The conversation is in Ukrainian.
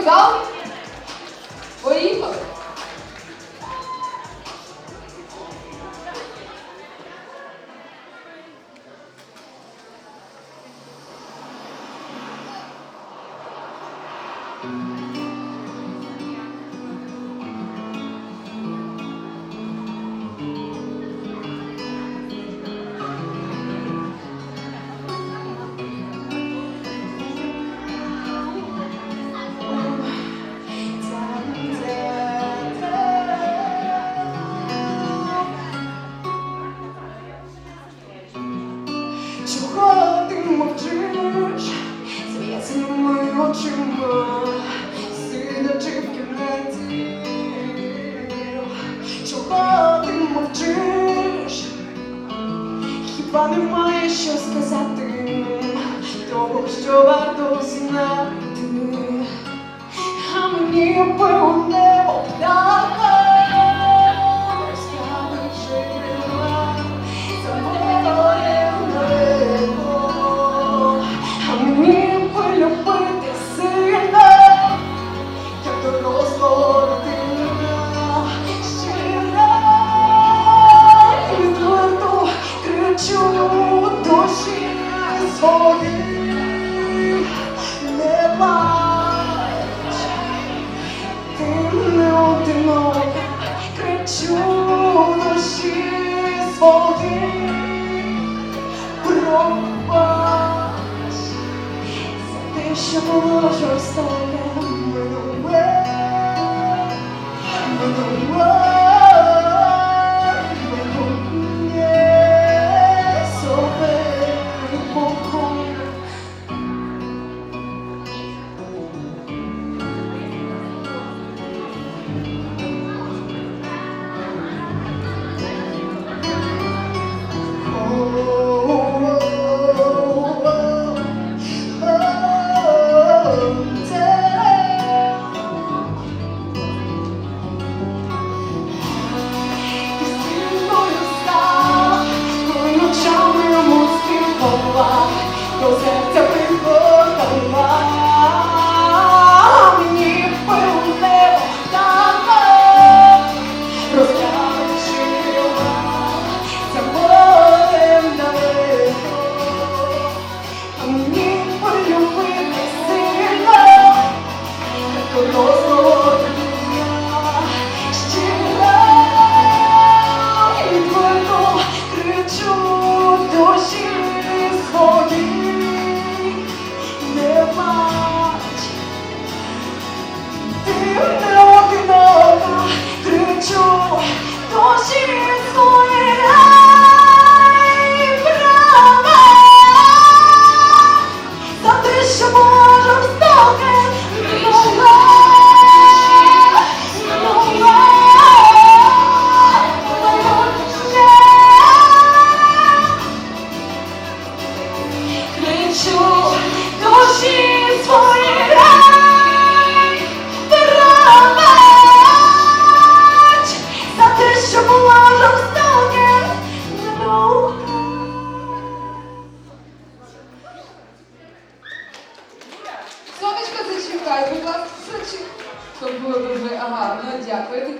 legal Dorival. Thank очима, сидячи в кімнаті. Чого ти мовчиш? Хіба немає що сказати? Того, що варто знати, а мені певне обдава. Своїй, не плач, тим не одинока, кричу душі своїй, пробач за те, що було жорстоко. Зачекай, будь ласка, зачекай. Було дуже, ага, ну дякую.